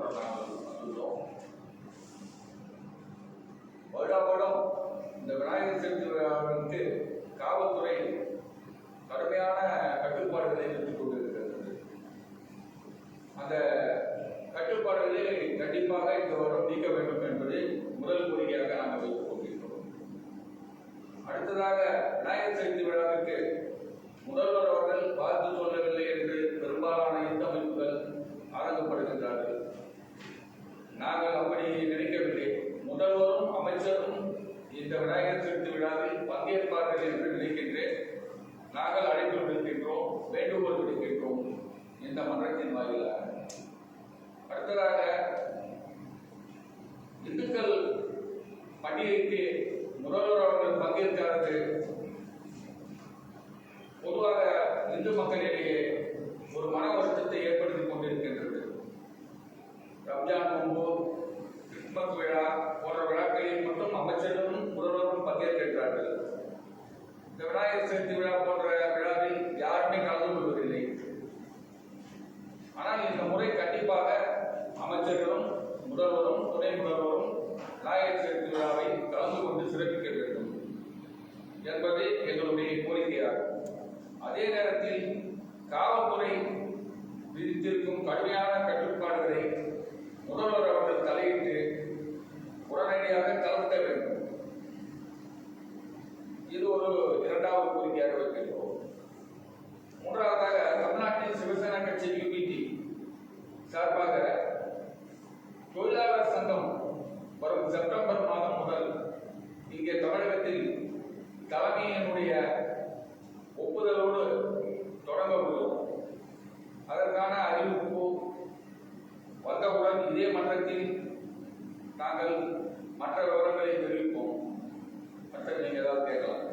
பத்திரிகையாளர் நாங்கள் வந்துள்ளோம் வருடா வருடம் இந்த விநாயகர் சதுர்த்தி விழாவிற்கு காவல்துறை கடுமையான கட்டுப்பாடுகளை விதித்துக் கொண்டிருக்கிறது. அந்த கட்டுப்பாடுகளை கண்டிப்பாக இந்த வருடம் நீக்க வேண்டும் என்பது முதல் கோரிக்கையாக நாங்கள் வைத்துக் கொண்டிருக்கிறோம். அடுத்ததாக விநாயகர் சதுர்த்தி விழாவிற்கு முதல்வர் அவர்கள் பார்த்து சொல்லவில்லை என்று பெரும்பாலான இந்து அமைப்புகள் ஆரம்பப்படுகின்றார்கள் நாங்கள் அப்படி நினைக்கவில்லை. முதல்வரும் அமைச்சரும் இந்த விநாயகர் சதுர்த்தி விழாவில் பங்கேற்பார்கள் என்று நினைக்கின்றேன். நாங்கள் அழைப்பு விடுக்கின்றோம் வேண்டுகோள் விடுக்கின்றோம் இந்த மன்றத்தின் வாயிலாக அடுத்ததாக இந்துக்கள் பண்டிகைக்கு முதல்வர் அவர்கள் பங்கேற்காதது பொதுவாக இந்து மக்களிடையே ஒரு மன வருத்தத்தை ஏற்படுத்திக் கொண்டிருக்கின்றது ரம்ஜான் நோன்பு கிறிஸ்துமஸ் விழா போன்ற விழாக்களில் மட்டும் அமைச்சர்களும் முதல்வரும் பங்கேற்கின்றார்கள் இந்த விநாயகர் சதுர்த்தி விழா போன்ற விழாவில் யாருமே கலந்து கொள்வதில்லை. ஆனால் இந்த முறை கண்டிப்பாக அமைச்சர்களும் முதல்வரும் துணை முதல்வரும் விநாயகர் சதுர்த்தி விழாவை கலந்து கொண்டு சிறப்பிக்க வேண்டும் என்பது எங்களுடைய கோரிக்கையாகும். அதே நேரத்தில் காவல்துறை விதித்திருக்கும் கடுமையான கட்டுப்பாடுகளை முதல்வர் அவர்கள் தலையிட்டு உடனடியாக தளர்த்த வேண்டும் இது ஒரு இரண்டாவது கோரிக்கையாக வைக்கின்றோம் மூன்றாவதாக தமிழ்நாட்டின் சிவசேனா கட்சி யூபிடி சார்பாக தொழிலாளர் சங்கம் வரும் செப்டம்பர் மாதம் முதல் இங்கே தமிழகத்தில் தலைமையினுடைய ஒப்புதலோடு தொடங்க உள்ளோம் அதற்கான அறிவிப்பு வந்தவுடன் இதே மன்றத்தில் நாங்கள் மற்ற விவரங்களை தெரிவிப்போம் மற்ற நீங்க ஏதாவது கேட்கலாம்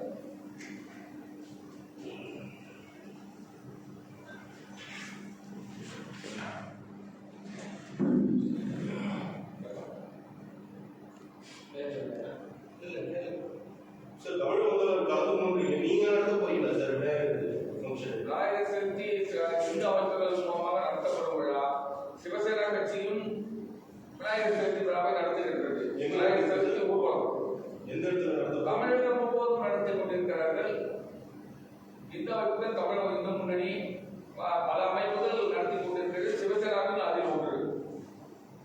சார் தமிழக முதல்வர் கலந்து கொண்டீங்க நீங்க நடத்த போறீங்களா சார் விநாயகர் ஃபங்க்ஷன் விநாயகர் சதுர்த்தி ச- இந்து அமைப்புகள் மூலமாக நடத்தப்படும் விழா சிவசேனா கட்சியும் விநாயகர் சதுர்த்தி விழாவை நடத்துகின்றது? விநாயகர் சதுர்த்தி ஊர்வலம் எந்த இடத்துல? தமிழகம் முழுவதும் நடத்தி கொண்டிருக்கிறார்கள். இந்து அமைப்புகள் தமிழக இந்து முன்னணி ப- பல அமைப்புகள் நடத்தி கொண்டிருக்கிறது. சிவசேனாவில் அதில் ஒன்று.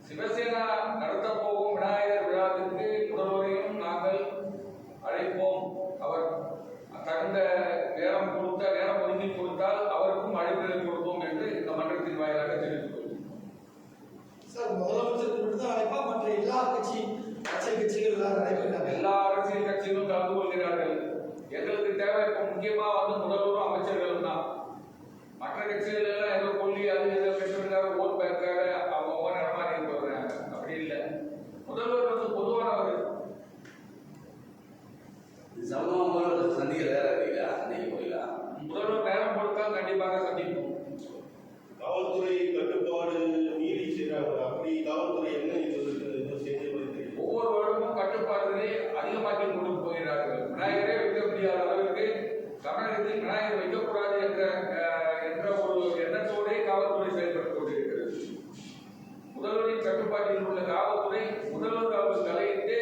சிவசேனா நடத்த போகும் விநாயகர் விழாவிற்கு முதல்வரையும் நாங்கள் அழைப்போம். அவர் தகுந்த நேரம் கொடுத்த நேரம் ஒதுக்கி கொடுத்தால் அவருக்கும் அழைப்புகளை கொடுப்போம் என்று இந்த மன்றத்தின் வாயிலாக தெரிவித்துக் கொள்கிறேன். சார் முதலமைச்சருக்கு மட்டும் அழைப்பா மற்ற எல்லா கட்சி அரசியல் கட்சிகள் எல்லாம் அழைக்கிறாங்க எல்லா அரசியல் கட்சிகளும் கலந்து கொள்கிறார்கள். எங்களுக்கு தேவை இப்ப முக்கியமா வந்து முதல்வரும் அமைச்சர்களும் தான் மற்ற கட்சிகள் எல்லாம் ஏதோ கொல்லி அது இதை பெற்றிருக்காரு ஓட் பேங்காக அவங்க ஓன் இடமாறி போடுறாங்க அப்படி இல்லை முதல்வர் வந்து பொதுவானவர் இது சம்பந்தமா சந்திக்க வேற இருக்கீங்களா அன்னைக்கு போயிடலா முதல்வர் நேரம் கொடுத்தால் கண்டிப்பாக சந்திப்போம் காவல்துறை கட்டுப்பாடு மீறி செய்றாங்க அப்படி காவல்துறை என்ன இது இது செய்ய தெரியல ஒவ்வொரு வருடமும் கட்டுப்பாடுகளை அதிகமாக்கி கொண்டு போகிறார்கள் விநாயகரே வைக்க முடியாத அளவிற்கு தமிழகத்தில் விநாயகர் வைக்கக்கூடாது என்ற அஹ், என்ற ஒரு எண்ணத்தோடே காவல்துறை செயல்பட்டுக் கொண்டிருக்கிறது முதல்வரின் கட்டுப்பாட்டில் உள்ள காவல்துறை முதல்வர் அவர்கள் தலையிட்டு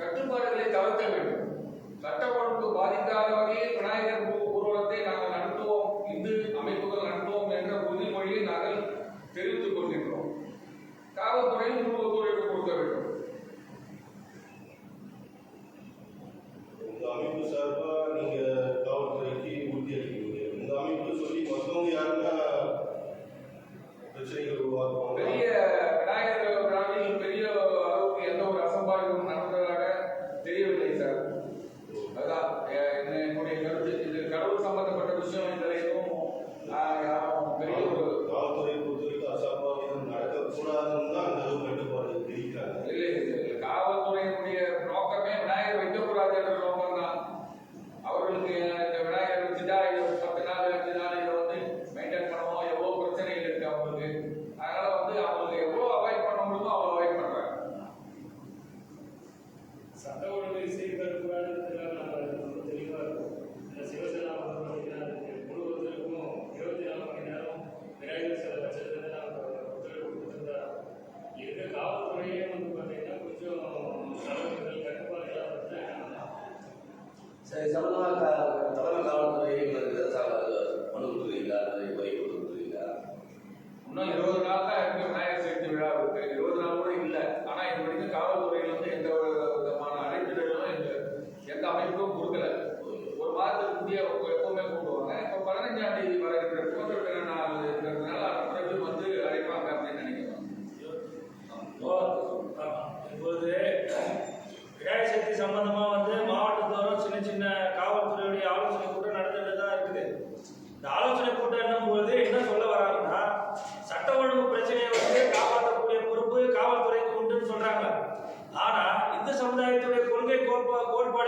கட்டுப்பாடுகளை தவிர்க்க வேண்டும் சட்ட ஒழுங்கு பாதிக்காத வகையில் விநாயகர் ஊ- ஊர்வலத்தை நாங்கள் நடத்துவோம் இந்து அமைப்புகள் நடத்துவோம் என்ற உறுதிமொழியை நாங்கள் தெரிவித்துக் கொள்கின்றோம் காவல்துறையும் ஒத்துழைப்பு கொடுக்க வேண்டும். உங்க அமைப்பு சார்பா நீங்க காவல்துறைக்கு உறுதியளிக்கிறீங்க உங்க அமைப்பு சொல்லி மற்றவங்க யாருன்னா பிரச்சனைகள் உருவாக்குவாங்க? பெரிய விநாயகர் பெரிய அளவுக்கு எந்த ஒரு அசம்பாவிதமும் நடந்ததாக தெரியவில்லை சார். அதான் என்னுடைய கருத்து. இது கடவுள் சம்பந்தப்பட்ட விஷயம் இதில் எதுவும் பெரிய ஒரு காவல்துறை பொறுத்தவரைக்கும் அசம்பாவிதம் நடக்கக்கூடாதுன்னு தான் அந்த அளவு கட்டுப்பாடு விதிக்கிறாங்க இல்லை இல்லை. காவல்துறையினுடைய நோக்கமே விநாயகர் வைக்கக்கூடாது என்ற நோக்கம் தான் அவர்களுக்கு சரி சம்பந்தமாக கா- தலைமை காவல்துறை மனு அல்லது கோரி கொடுத்துருக்கீங்களா இன்னும் இருபது நாள் தான் இருக்கு. விநாயகர் சதுர்த்தி விழாவுக்கு இருபது நாள் கூட இல்லை. ஆனா இது வரைக்கும் காவல்துறையில வந்து எந்த ஒரு விதமான அழைப்பிதழும் எந்த எந்த அமைப்பும் கொடுக்கல. ஒரு முந்தைய எப்பவுமே கூப்பிடுவாங்க இப்போ பதினஞ்சாம் தேதி வருகின்ற சுதந்திர தின நாள் இருக்கிறதுனால பிறகு வந்து அழைப்பாங்க அப்படின்னு நினைக்கிறோம். இப்பொழுது விநாயகர் சதுர்த்தி சம்பந்தமா வந்து மாவட்டத்தோறும்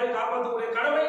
ಕಡೆ ಕಾಮದೂರೆ ಕಡವೆ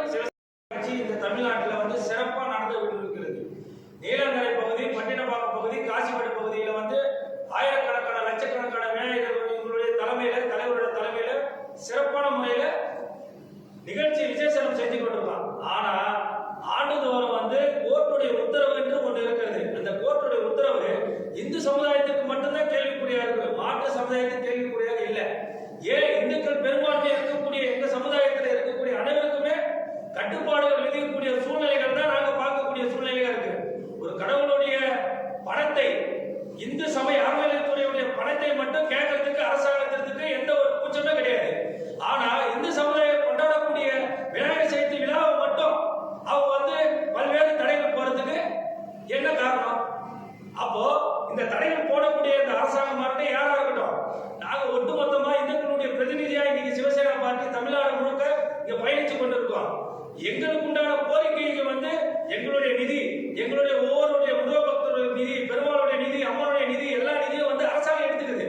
பயணிச்சு எங்களுக்கு உண்டான கோரிக்கைகள் வந்து எங்களுடைய நிதி எங்களுடைய ஒவ்வொருடைய முதலமைச்சருடைய நிதி பெருமாளுடைய நிதி அம்மனுடைய நிதி எல்லா நிதியும் வந்து அரசாங்கம் எடுத்துக்குது.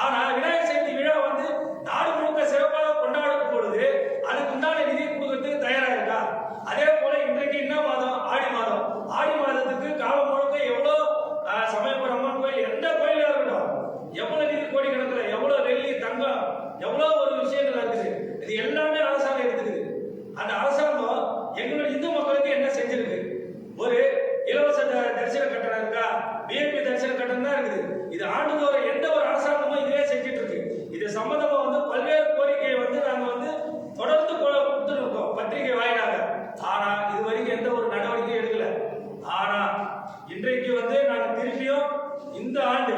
ஆனா விநாயகர் சதுர்த்தி விழா வந்து நாடு முழுக்க சிறப்பாக கொண்டாடும் பொழுது அதுக்கு உண்டான நிதி கொடுக்கறதுக்கு தயாரா இருக்கா? அதே போல இன்றைக்கு என்ன மாதம்? ஆடி மாதம். ஆடி மாதத்துக்கு காலம் முழுக்க எவ்வளோ ஆஹ், சமயபுரம் அம்மன் கோயில் எந்த கோயிலா இருக்கட்டும். எவ்வளவு நிதி கோடி கணக்குல எவ்வளவு வெள்ளி தங்கம் எவ்வளவு ஒரு விஷயங்கள் இருக்குது. இது எல்லாமே அந்த அரசாங்கம் எங்களுடைய இந்து மக்களுக்கு என்ன செஞ்சிருக்கு ஒரு இலவச த- தரிசன கட்டணம் இருக்கா விஐபி தரிசன கட்டணம் தான் இருக்குது இது ஆண்டுதோறும் எந்த ஒரு அரசாங்கமும் இதுவே செஞ்சுட்டு இருக்கு இது சம்பந்தமா வந்து பல்வேறு கோரிக்கையை வந்து நாங்க வந்து தொடர்ந்து கொ- கொடுத்துட்டு இருக்கோம் பத்திரிகை வாயிலாக ஆனா இது வரைக்கும் எந்த ஒரு நடவடிக்கையும் எடுக்கல ஆனா இன்றைக்கு வந்து நாங்க திருப்பியும் இந்த ஆண்டு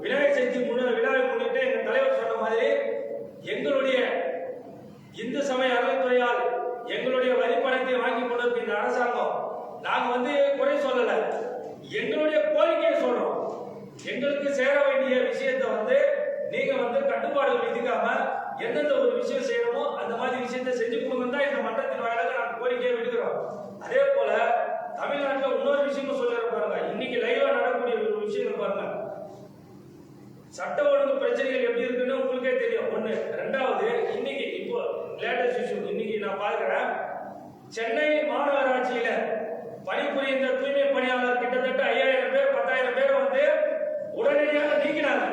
விநாயகர் சதுர்த்தி முன்ன விழாவை முன்னிட்டு எங்க தலைவர் சொன்ன மாதிரி எங்களுடைய இந்து சமய அறநிலைத்துறையால் எங்களுடைய வரி பணத்தை வாங்கி கொண்டிருக்க இந்த அரசாங்கம் நாங்க வந்து குறை சொல்லல எங்களுடைய கோரிக்கையை சொல்றோம் எங்களுக்கு சேர வேண்டிய விஷயத்தை வந்து நீங்க வந்து கட்டுப்பாடுகள் விதிக்காம எந்தெந்த ஒரு விஷயம் செய்யணுமோ அந்த மாதிரி விஷயத்தை செஞ்சு கொடுங்க தான் இந்த மன்றத்தின் வாயிலாக நாங்கள் கோரிக்கையை விடுக்கிறோம். அதே போல தமிழ்நாட்டில் இன்னொரு விஷயமும் சொல்லிடுற பாருங்க. இன்னைக்கு லைவா நடக்கக்கூடிய ஒரு விஷயம் பாருங்க. சட்ட ஒழுங்கு பிரச்சனைகள் எப்படி இருக்குன்னு உங்களுக்கே தெரியும். ஒண்ணு. ரெண்டாவது இன்னைக்கு இப்போ லேட்டஸ்ட் இஷ்யூ இன்னைக்கு நான் பாக்குறேன் சென்னை மாநகர பணிபுரிந்த தூய்மை பணியாளர் கிட்டத்தட்ட ஐயாயிரம் பேர் பத்தாயிரம் பேர் வந்து உடனடியாக நீக்கினாங்க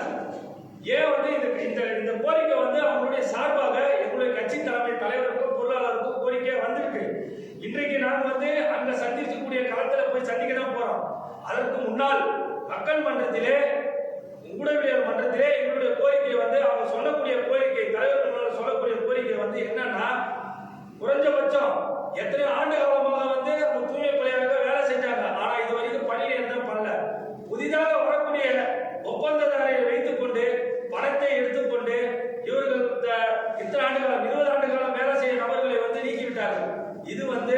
ஏன் வந்து இந்த இந்த இந்த கோரிக்கை வந்து அவங்களுடைய சார்பாக எங்களுடைய கட்சி தலைமை தலைவருக்கும் பொருளாளருக்கும் கோரிக்கை வந்திருக்கு இன்றைக்கு நான் வந்து அங்க சந்திக்கக்கூடிய களத்துல போய் சந்திக்க தான் போறோம் அதற்கு முன்னால் மக்கள் மன்றத்திலே ஊடகவியல் மன்றத்திலே எங்களுடைய கோரிக்கை வந்து அவங்க சொல்லக்கூடிய கோரிக்கை தலைவர் முன்னால் சொல்லக்கூடிய கோரிக்கை வந்து என்னன்னா குறைஞ்சபட்சம் எத்தனை ஆண்டு காலமாக வந்து அவங்க தூய்மை பணியாளர்கள் வேலை செஞ்சாங்க. ஆனா இது வரைக்கும் பணியில் எந்த பண்ணல. புதிதாக வரக்கூடிய ஒப்பந்ததாரரை வைத்துக் கொண்டு பணத்தை எடுத்துக்கொண்டு இவர்கள் இந்த இத்தனை ஆண்டு காலம் இருபது ஆண்டு காலம் வேலை செய்ய நபர்களை வந்து நீக்கிவிட்டார்கள். இது வந்து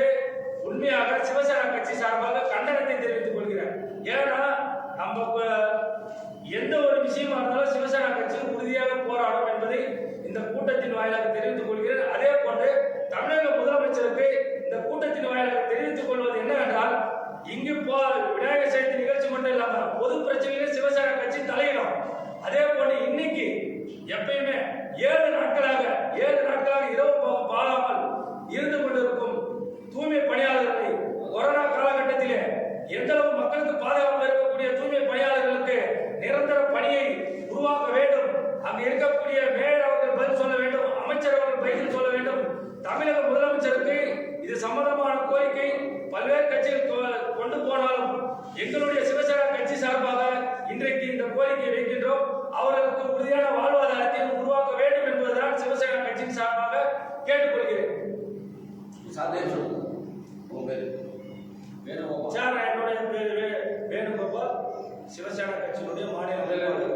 உண்மையாக சிவசேனா கட்சி சார்பாக கண்டனத்தை தெரிவித்து ஏன்னா நம்ம எந்த ஒரு விஷயமா இருந்தாலும் சிவசேனா கட்சி உறுதியாக போராடும் என்பதை இந்த கூட்டத்தின் வாயிலாக தெரிவித்துக் கொள்கிறேன். அதே போன்று தமிழக முதலமைச்சருக்கு கேட்டுக்கொள்கிறேன். சந்தேஷம் உன் பேர்? வேணுகோபால் சார் என்னுடைய பேர் வேணுகோபால் சிவசேனா கட்சியினுடைய மாநில தலைவர்